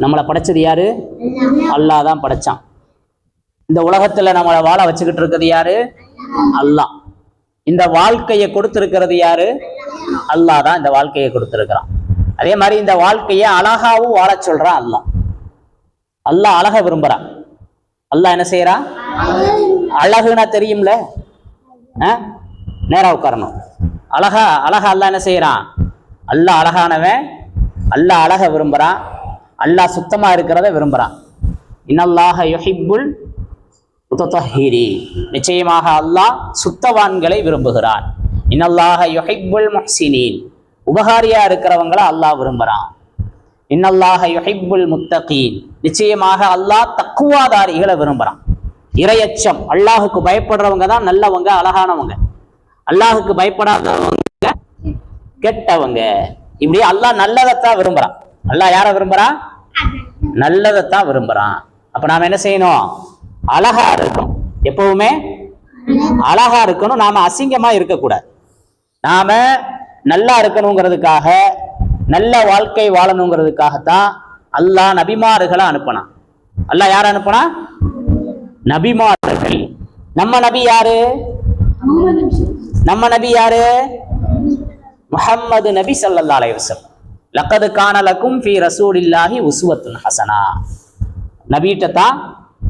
நம்மளை படைச்சது யாரு? அல்லாஹ் தான் படைச்சான். இந்த உலகத்துல நம்மளை வாழ வச்சுக்கிட்டு இருக்கிறது யாரு? அல்லாஹ். இந்த வாழ்க்கையை கொடுத்திருக்கிறது யாரு? அல்லாஹ் தான் இந்த வாழ்க்கையை கொடுத்திருக்கிறான். அதே மாதிரி இந்த வாழ்க்கையை அழகாவும் வாழச் சொல்றான் அல்லாஹ். அல்லாஹ் அழக விரும்புறான் அல்லாஹ் என்ன செய்யறான் அழகுனா தெரியும்ல? ஆ? நேரா உட்காரணும். அழகா அழகா அல்லாஹ் என்ன செய்யறான் அல்லாஹ் அழகானவன். அல்லாஹ் அழக விரும்புறான். அல்லாஹ் சுத்தமா இருக்கிறத விரும்புறான். இன்னல்லாஹ யொஹிபுல் முத்தஹிரி நிச்சயமாக அல்லாஹ் சுத்தவான்களை விரும்புகிறான். இன்னல்லாஹ யொஹிபுல் முஹ்சினீன். உபகாரியா இருக்கிறவங்கள அல்லாஹ் விரும்புறான். இன்னல்லாஹ யொஹிபுல் முத்தகீன். நிச்சயமாக அல்லாஹ் தக்குவாதாரிகளை விரும்புறான். இரையச்சம். அல்லாஹுக்கு பயப்படுறவங்க தான் நல்லவங்க அழகானவங்க. அல்லாஹுக்கு பயப்படாதவங்க கெட்டவங்க. இப்படி அல்லாஹ் நல்லதைத்தான் விரும்புறான். அல்லாஹ் யாரை விரும்புறான் நல்லதைத்தான் விரும்புறான். அப்ப நாம என்ன செய்யணும்? அழகா இருக்கணும். எப்பவுமே அழகா இருக்கணும். நாம அசிங்கமா இருக்கக்கூடாது. நாம நல்லா இருக்கணுங்கிறதுக்காக நல்ல வாழ்க்கை வாழணுங்கிறதுக்காகத்தான் அல்லாஹ் நபிமார்களை அனுப்பினான். அல்லாஹ் யார் அனுப்புனா? நபிமார்கள். நம்ம நபி யாரு? நம்ம நபி யாரு? முஹம்மது நபி அலைஹி வஸல்லம். லக்கது காணலக்கும் ஃபி ரசூலில்லாஹி உஸ்வத்துன் ஹசனா. நபீட்ட தான்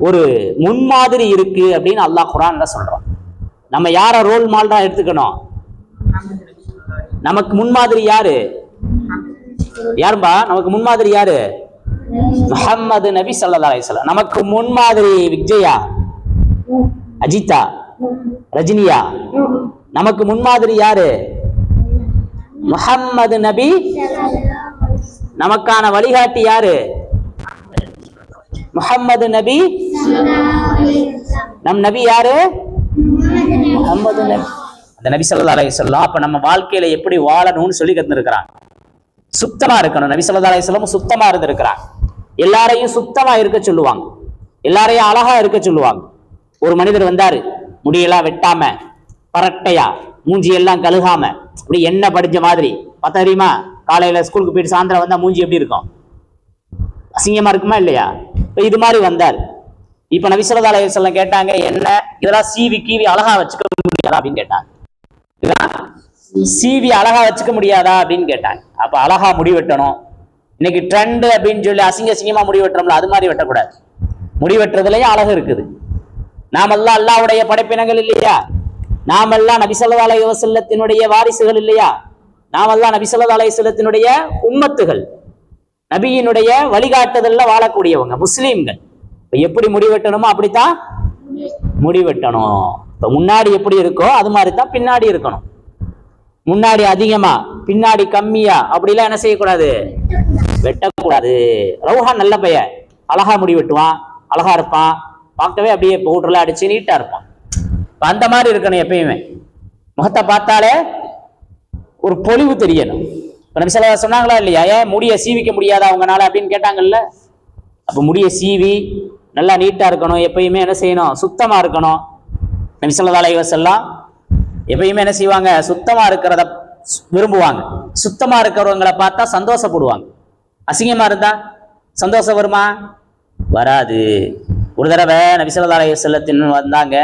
ஒரு முன்மாதிரி இருக்கு அப்படின்னு அல்லாஹ் குரான்ல சொல்றான். நம்ம யார ரோல் மாடலா எடுத்துக்கணும்? நமக்கு முன்மாதிரி யாரு? யாரும்பா? நமக்கு முன்மாதிரி யாரு? முஹம்மது நபி சல்லா அலிஸ்லாம் நமக்கு முன்மாதிரி விஜயா? அஜிதா ரஜினியா? நமக்கு முன்மாதிரி யாரு? முஹம்மது நபி நமக்கான வழிகாட்டி யாரு? முகம்மது நபி. நம் நபி யாரு? முகம்மது நபி. அந்த நபி ஸல்லல்லாஹு அலைஹி சொல்லலாம் அப்ப நம்ம வாழ்க்கையில எப்படி வாழணும்னு சொல்லி கத்துருக்கிறான். சுத்தமா இருக்கணும். நபி ஸல்லல்லாஹு அலைஹி வஸல்லம் சுத்தமா இருந்திருக்கிறான். எல்லாரையும் சுத்தமா இருக்க சொல்லுவாங்க. எல்லாரையும் அழகா இருக்க சொல்லுவாங்க. ஒரு மனிதர் வந்தாரு. முடியெல்லாம் வெட்டாம பரட்டையா மூஞ்சி எல்லாம் கழுகாம அப்படி எண்ணெய் படிஞ்ச மாதிரி. பார்த்தா தெரியுமா? காலையில ஸ்கூலுக்கு போயிட்டு சாயந்தரம் வந்தால் மூஞ்சி எப்படி இருக்கும்? அசிங்கமா இருக்குமா இல்லையா? இப்போ இது மாதிரி வந்தார் இப்ப நான் ஸல்லல்லாஹு அலைஹி கேட்டாங்க என்ன? இதெல்லாம் சீவி கீவி அழகா வச்சுக்க முடியாதா அப்படின்னு கேட்டாங்க. இதெல்லாம் சீவி அழகா வச்சுக்க முடியாதா அப்படின்னு கேட்டாங்க. அப்ப அழகா முடி வெட்டணும். இன்னைக்கு ட்ரெண்ட் அப்படின்னு சொல்லி அசிங்க அசிங்கமாக முடி வெட்டுறோம்ல அது மாதிரி வெட்டக்கூடாது. முடி வெட்டுறதுலயும் அழகு இருக்குது. நாமெல்லாம் அல்லாவுடைய படைப்பினங்கள் இல்லையா? நாமெல்லாம் நபி ஸல்லல்லாஹு வாரிசுகள் இல்லையா? நாமெல்லாம் நபி ஸல்லல்லாஹு அலைஹி உம்மத்துகள். நபியினுடைய வழிகாட்டுதல்ல வாழக்கூடியவங்க முஸ்லீம்கள். இப்ப எப்படி முடிவெட்டணுமோ அப்படித்தான் முடிவெட்டணும். இப்ப முன்னாடி எப்படி இருக்கோ அது மாதிரி தான் பின்னாடி இருக்கணும். முன்னாடி அதிகமா பின்னாடி கம்மியா அப்படிலாம் என்ன செய்யக்கூடாது? வெட்டக்கூடாது. ரவுஹான் நல்ல பையன். அழகா முடி வெட்டுவான் அழகா இருப்பான். பார்க்கவே அப்படியே பவுடர்ல அடிச்சு நீட்டா இருப்பான். இப்ப அந்த மாதிரி இருக்கணும் எப்பயுமே. முகத்தை பார்த்தாலே ஒரு பொலிவு தெரியணும். இப்போ நபி ஸல்லல்லாஹு சொன்னாங்களா இல்லையா? ஏன் முடியை சீவிக்க முடியாதா அவங்கனால அப்படின்னு கேட்டாங்கல்ல. அப்போ முடியை சீவி நல்லா நீட்டாக இருக்கணும். எப்பயுமே என்ன செய்யணும்? சுத்தமாக இருக்கணும். நபி ஸல்லல்லாஹு எப்பயுமே என்ன செய்வாங்க? சுத்தமாக இருக்கிறத விரும்புவாங்க. சுத்தமாக இருக்கிறவங்களை பார்த்தா சந்தோஷப்படுவாங்க. அசிங்கமாக இருந்தா சந்தோஷம் வருமா? வராது. ஒரு தடவை நபி ஸல்லல்லாஹு அலைஹி வந்தாங்க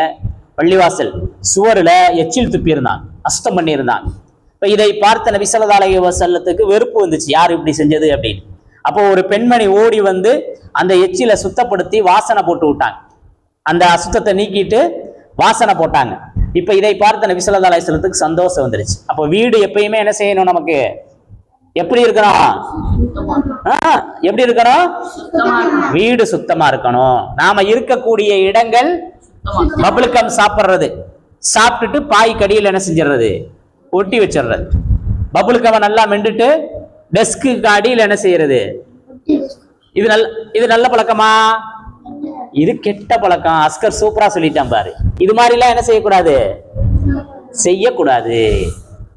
பள்ளிவாசல் சுவரில் எச்சில் துப்பியிருந்தாங்க அஸ்தம் பண்ணியிருந்தாங்க இப்ப இதை பார்த்த நபி ஸல்லல்லாஹு அலைஹி வஸல்லத்துக்கு வெறுப்பு வந்துச்சு. யார் இப்படி செஞ்சது அப்படின்னு. அப்போ ஒரு பெண்மணி ஓடி வந்து அந்த எச்சிலை சுத்தப்படுத்தி வாசனை போட்டு விட்டாங்க. அந்த அசுத்தத்தை நீக்கிட்டு வாசனை போட்டாங்க. இப்ப இதை பார்த்த நபி வஸல்லத்துக்கு சந்தோஷம் வந்துருச்சு. அப்போ வீடு எப்பயுமே என்ன செய்யணும் நமக்கு? எப்படி இருக்கணும்? எப்படி இருக்கணும்? வீடு சுத்தமா இருக்கணும். நாம இருக்கக்கூடிய இடங்கள் பப்ளிக்கம் சாப்பிடுறது. சாப்பிட்டுட்டு பாய் கடியில் என்ன செஞ்சிடுறது? ஒட்டி வச்சிடுறது பபுளுக்கவை நல்லா மெண்டுட்டு டெஸ்க்கு அடியில் என்ன செய்யறது? இது நல்ல இது நல்ல பழக்கமா? இது கெட்ட பழக்கம். அஸ்கர் சூப்பரா சொல்லிட்டான் பாரு. இது மாதிரிலாம் என்ன செய்யக்கூடாது? செய்யக்கூடாது.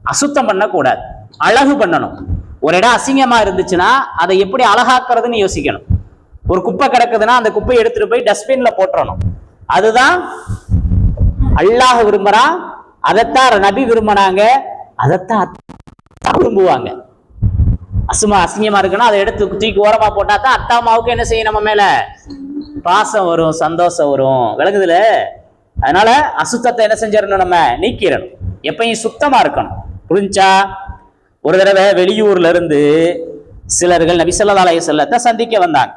அசுத்தம் பண்ணக்கூடாது. அழகு பண்ணணும். ஒரு இடம் அசிங்கமா இருந்துச்சுன்னா அதை எப்படி அழகாக்குறதுன்னு யோசிக்கணும். ஒரு குப்பை கிடக்குதுன்னா அந்த குப்பையை எடுத்துட்டு போய் டஸ்ட்பின்ல போட்டுறணும். அதுதான் அல்லாஹ் விரும்புறான். அதைத்தான் நபி விரும்பினாங்க. அதைத்தான் விரும்புவாங்க. அசுமா அசிங்கமா இருக்குன்னா அதை எடுத்து தூக்கி ஓரமா போட்டா தான் அத்தா அம்மாவுக்கு என்ன செய்யும் நம்ம மேல? பாசம் வரும் சந்தோஷம் வரும். விளங்குதுல? அதனால அசுத்தத்தை என்ன செஞ்சிடணும் நம்ம? நீக்கிடணும். எப்பயும் சுத்தமா இருக்கணும். புரிஞ்சா? ஒரு தடவை வெளியூர்ல இருந்து சிலர்கள் நபிசல்லா அலைய செல்லத்தை சந்திக்க வந்தாங்க.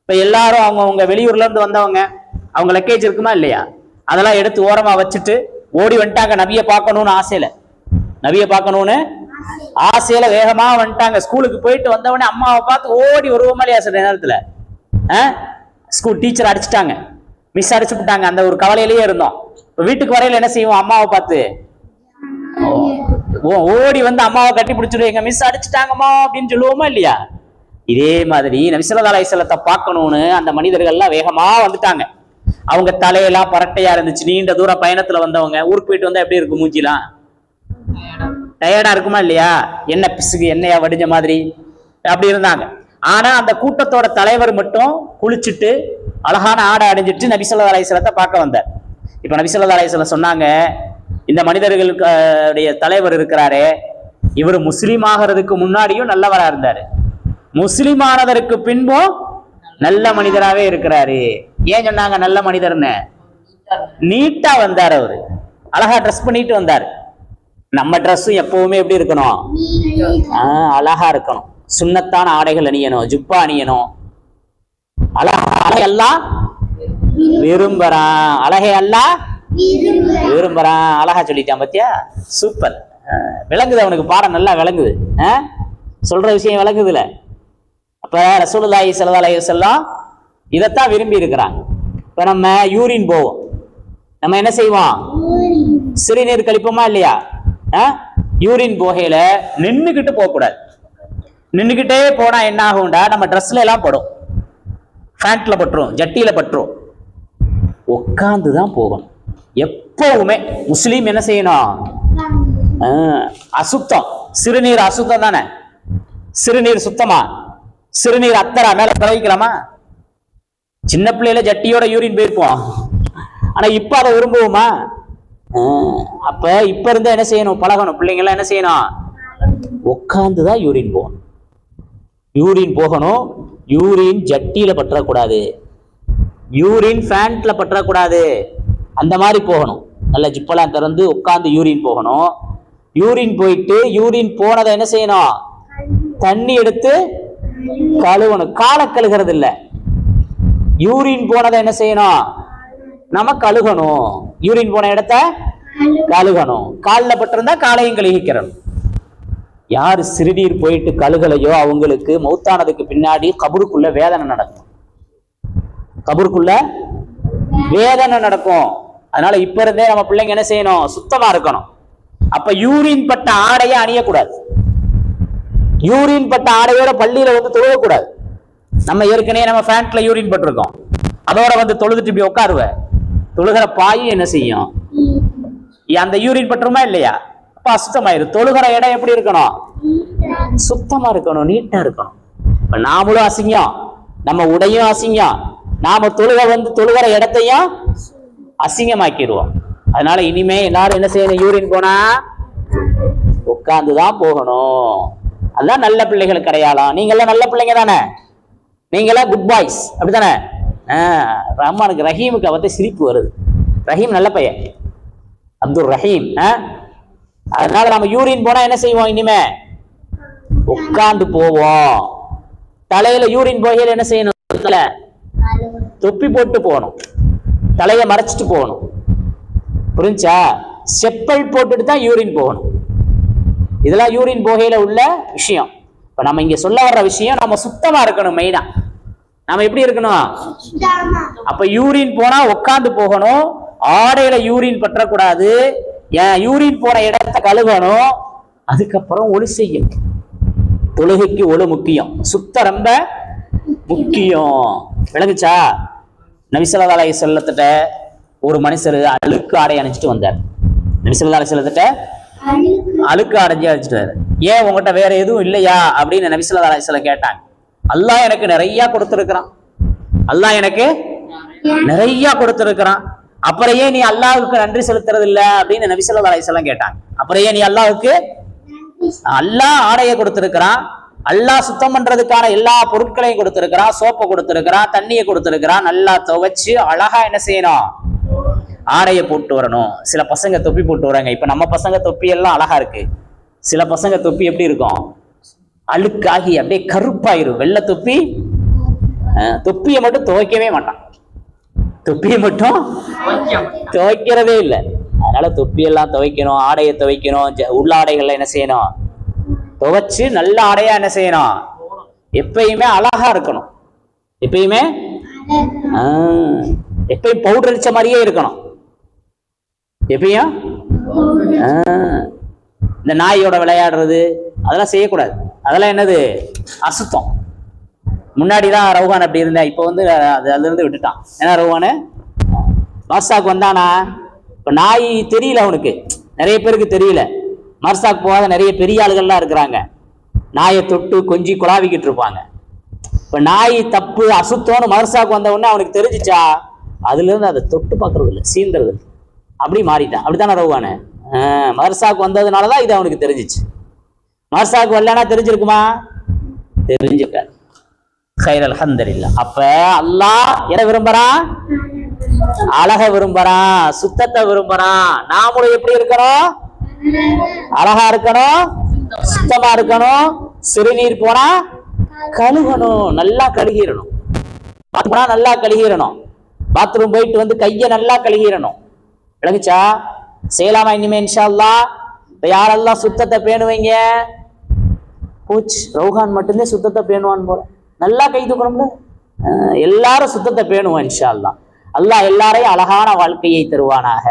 இப்ப எல்லாரும் அவங்கவுங்க வெளியூர்ல இருந்து வந்தவங்க அவங்க லக்கேஜ் இருக்குமா இல்லையா? அதெல்லாம் எடுத்து ஓரமா வச்சுட்டு ஓடி வந்துட்டாங்க நபியை பார்க்கணும்னு ஆசையில. நபியை பார்க்கணும்னு ஆசையில வேகமா வந்துட்டாங்க. ஸ்கூலுக்கு போயிட்டு வந்தவொடனே அம்மாவை பார்த்து ஓடி வருவோமா இல்லையா சில நேரத்துல? ஸ்கூல் டீச்சர் அடிச்சிட்டாங்க. மிஸ் அடிச்சு விட்டாங்க. அந்த ஒரு கவலையிலேயே இருந்தோம். வீட்டுக்கு வரையில என்ன செய்வோம்? அம்மாவை பார்த்து. ஓ- ஓடி வந்து அம்மாவை கட்டி பிடிச்சிடுவீங்க மிஸ் அடிச்சிட்டாங்கம்மா அப்படின்னு சொல்லுவோமா இல்லையா? இதே மாதிரி நபிசல்லா அலைசலத்தை பார்க்கணும்னு அந்த மனிதர்கள்லாம் வேகமா வந்துட்டாங்க. அவங்க தலையெல்லாம் பரட்டையா இருந்துச்சு. நீண்ட தூர பயணத்துல வந்தவங்க. ஊருக்கு போயிட்டு வந்தா எப்படி இருக்கும் மூஞ்சிலாம்? டயர்டா இருக்குமா இல்லையா? என்ன பிசுகு என்னையா வடிஞ்ச மாதிரி? அப்படி இருந்தாங்க. ஆனா அந்த கூட்டத்தோட தலைவர் மட்டும் குளிச்சுட்டு அழகான ஆடை அடைஞ்சிட்டு நபிசல்லா அலைசலத்தை பார்க்க வந்தார். இப்ப நபிசல்லா அலைசலம் சொன்னாங்க இந்த மனிதர்களுடைய தலைவர் இருக்கிறாரு இவர் முஸ்லீம் ஆகிறதுக்கு முன்னாடியும் நல்லவரா இருந்தாரு. முஸ்லீம் ஆனதற்கு பின்பும் நல்ல மனிதராகவே இருக்கிறாரு. ஏன் சொன்னாங்க? நல்ல மனிதர்னு. நீட்டா வந்தார் அவரு. அழகா ட்ரெஸ் பண்ணிட்டு வந்தாரு. நம்ம ட்ரெஸ்ஸும் எப்பவுமே எப்படி இருக்கணும்? ஆஹ் அழகா இருக்கணும். சுண்ணத்தான ஆடைகள் அணியணும் ஜுப்பா அணியணும். அழகா அழகையெல்லாம் விரும்புறான் அல்லா? விரும்புறான் அழகா சொல்லிட்டான் பத்தியா? சூப்பர். ஆஹ் விளங்குது அவனுக்கு. பாடம் நல்லா விளங்குது. ஆஹ் சொல்ற விஷயம் விளங்குதுல. அப்ப ரசூலுல்லாஹி ஸல்லல்லாஹு அலைஹி வஸல்லம் இதைத்தான் விரும்பி இருக்கிறாங்க. இப்போ நம்ம யூரின் போவோம். நம்ம என்ன செய்வோம்? சிறுநீர் கழிப்போமா இல்லையா? யூரின் போகையில நின்றுக்கிட்டு போகக்கூடாது. நின்றுக்கிட்டே போனா என்ன ஆகும்டா? நம்ம ட்ரெஸ்ல எல்லாம் படும். ஃபேண்ட்ல பட்டுரும் ஜட்டியில பட்டுரும். உட்காந்து தான் போகணும். எப்பவுமே முஸ்லீம் என்ன செய்யணும்? அசுத்தம். சிறுநீர் அசுத்தம் தானே? சிறுநீர் சுத்தமா? சிறுநீர் அத்தரா மேல பிரவகிக்கலாமா சின்ன பிள்ளையில ஜட்டியோட யூரின் போயிருப்போம். ஆனா இப்ப அதை விரும்புவோமா அப்ப இப்ப இருந்தா என்ன செய்யணும்? பழகணும். பிள்ளைங்க எல்லாம் என்ன செய்யணும்? உட்காந்து தான் யூரின் போகணும். யூரின் போகணும். யூரின் ஜட்டியில பற்றக்கூடாது. யூரின் ஃபேண்ட்ல பற்றக்கூடாது. அந்த மாதிரி போகணும். நல்ல ஜிப்பெல்லாம் திறந்து உட்காந்து யூரின் போகணும். யூரின் போயிட்டு யூரின் போனதை என்ன செய்யணும்? தண்ணி எடுத்து கழுவணும். காலை கழுகிறது இல்லை. யூரின் போனதை என்ன செய்யணும்? நம்ம கழுகணும். யூரின் போன இடத்த கழுகணும். காலில் பட்டிருந்தா காலையும் கழுகிக்கிறணும். யார் சிறுநீர் போயிட்டு கழுகலையோ அவங்களுக்கு மௌத்தானதுக்கு பின்னாடி கபருக்குள்ள வேதனை நடக்கும். கபருக்குள்ள வேதனை நடக்கும். அதனால இப்ப இருந்தே நம்ம பிள்ளைங்க என்ன செய்யணும்? சுத்தமா இருக்கணும். அப்ப யூரின் பட்ட ஆடையை அணியக்கூடாது. யூரின் பட்ட ஆடையோட பள்ளியில வந்து தொழுகக்கூடாது. நம்ம ஏற்கனவே நம்ம ஃபேண்ட்ல யூரின் பட்டிருக்கோம். அதோட வந்து தொழுதுட்டு இப்படி உட்காருவ. தொழுகிற பாயும் என்ன செய்யும்? அந்த யூரின் பட்டுருமா இல்லையா? அப்ப அசுத்தமாயிரும். தொழுகிற இடம் எப்படி இருக்கணும்? சுத்தமா இருக்கணும் நீட்டா இருக்கணும். இப்ப நாமளும் அசிங்கம். நம்ம உடையும் அசிங்கம். நாம தொழுக வந்து தொழுகிற இடத்தையும் அசிங்கமாக்கிடுவோம். அதனால இனிமே எல்லாரும் என்ன செய்யணும்? யூரின் போனா உட்கார்ந்து தான் போகணும். அதான் நல்ல பிள்ளைகள் கிடையாலாம் நீங்கெல்லாம் நல்ல பிள்ளைங்க தானே? நீங்களாம் குட் பாய்ஸ் அப்படித்தானே? ரஹ்மானுக்கு ரஹீமுக்கு அவத்தை சிரிப்பு வருது. ரஹீம் நல்ல பையன். அப்துல் ரஹீம் ஆ? அதனால நம்ம யூரின் போனா என்ன செய்வோம் இனிமே? உட்கார்ந்து போவோம். தலையில யூரின் போகையில என்ன செய்யணும்? தலை. தொப்பி போட்டு போகணும். தலையை மறைச்சிட்டு போகணும். புரிஞ்சா? செப்பல் போட்டுட்டு தான் யூரின் போகணும். இதெல்லாம் யூரின் போகையில உள்ள விஷயம். இப்ப நம்ம இங்க சொல்ல வர்ற விஷயம் நம்ம சுத்தமா இருக்கணும் மெயினா நம்ம எப்படி இருக்கணும்? அப்ப யூரின் போனா உட்காந்து போகணும். ஆடையில யூரின் பற்றக்கூடாது. ஏன்? யூரின் போன இடத்த கழுவணும். அதுக்கப்புறம் ஒளி செய்யும். தொழுகைக்கு ஒளு முக்கியம். சுத்த ரொம்ப முக்கியம். விளங்குச்சா? நபிசல்லா அலை செல்லத்திட்ட ஒரு மனுஷர் அழுக்கு ஆடை அணிச்சிட்டு வந்தார். நபிசல்லா அலை செல்லத்திட்ட அழுக்கு. அடைஞ்சு அடிச்சிட்டாரு ஏன் உங்ககிட்ட வேற எதுவும் இல்லையா? அப்படின்னு நபிசுல்லா அலிஸ்ல கேட்டாங்க. அல்லாஹ் எனக்கு நிறைய கொடுத்துருக்கிறான். அல்லாஹ் எனக்கு நிறைய கொடுத்துருக்கிறான். அப்புறையே நீ அல்லாவுக்கு நன்றி செலுத்துறது இல்ல அப்படின்னு நபிசுல்லா அலிஸ்லாம் கேட்டாங்க. அப்புறையே நீ அல்லாவுக்கு அல்லாஹ் ஆடையை கொடுத்திருக்கிறான்? அல்லாஹ் சுத்தம் பண்றதுக்கான எல்லா பொருட்களையும் கொடுத்திருக்கிறான். சோப்பை கொடுத்துருக்கிறான். தண்ணியை கொடுத்துருக்கிறான். நல்லா துவைச்சு அழகா என்ன செய்யணும்? ஆடையை போட்டு வரணும். சில பசங்க தொப்பி போட்டு வராங்க இப்ப நம்ம பசங்க தொப்பி எல்லாம் அழகா இருக்கு. சில பசங்க தொப்பி எப்படி இருக்கும்? அழுக்காகி அப்படியே கருப்பாயிரும். வெள்ளை தொப்பி? தொப்பியை மட்டும் துவைக்கவே மாட்டான். தொப்பியை மட்டும் துவைக்கிறதே இல்லை. அதனால தொப்பியெல்லாம் துவைக்கணும் ஆடையை துவைக்கணும் ஜ- உள்ளாடைகள்ல என்ன செய்யணும்? துவைச்சு நல்ல ஆடையா என்ன செய்யணும்? எப்பயுமே அழகா இருக்கணும். எப்பயுமே? எப்பயும் பவுடர் அடிச்ச மாதிரியே இருக்கணும். எப்பயும்? இந்த நாயோட விளையாடுறது அதெல்லாம் செய்யக்கூடாது. அதெல்லாம் என்னது? அசுத்தம். முன்னாடி தான் ரவுகான் அப்படி இருந்தேன் இப்போ வந்து அது அதுலேருந்து விட்டுட்டான். ஏன்னா ரவுகானு மர்சாக் வந்தானா? இப்போ நாய் தெரியல அவனுக்கு. நிறைய பேருக்கு தெரியல. மர்சாக் போகாத நிறைய பெரிய ஆளுகள்லாம் இருக்கிறாங்க. நாயை தொட்டு கொஞ்சி குழாவிக்கிட்டு இருப்பாங்க. இப்போ நாய் தப்பு அசுத்தம்னு மர்சாக்கு வந்த உடனே அவனுக்கு தெரிஞ்சிச்சா அதுலேருந்து அதை தொட்டு பார்க்கறது இல்லை சீந்துறது அப்படி மாறிட்டான். அப்படித்தானே ரவுகானு மர்சாக்கு வந்ததுனால தான் இது அவனுக்கு தெரிஞ்சிச்சு. மர்சாக்கு வரலன்னா தெரிஞ்சிருக்குமா? தெரிஞ்சுக்காது ஹைர் அல்ஹம்துலில்லாஹ் அப்ப அல்லாஹ் என்ன விரும்புறான்? அழக விரும்புறான் சுத்தத்தை விரும்புறான். நாமளும் எப்படி இருக்கணும்? அழகா இருக்கணும்? சுத்தமா இருக்கணும்? சிறுநீர் போனா கழுகணும். நல்லா கழுகிடணும். பாத்ரூம் போனா நல்லா கழுகிடணும். பாத்ரூம் போயிட்டு வந்து கையை நல்லா கழுகிடணும். விளங்குச்சா? செய்யலாமா இனிமே இன்ஷால்லா இப்போ இப்ப யாரெல்லாம் சுத்தத்தை பேணுவீங்க? போச்சு ரவுகான் மட்டும்தான் சுத்தத்தை பேணுவான் போல. நல்லா கை தூக்கணும்ல? எல்லாரும் சுத்தத்தை பேணுவோம் இன்ஷால்லாம் அல்லாஹ் எல்லாரையும் அழகான வாழ்க்கையை தருவானாக.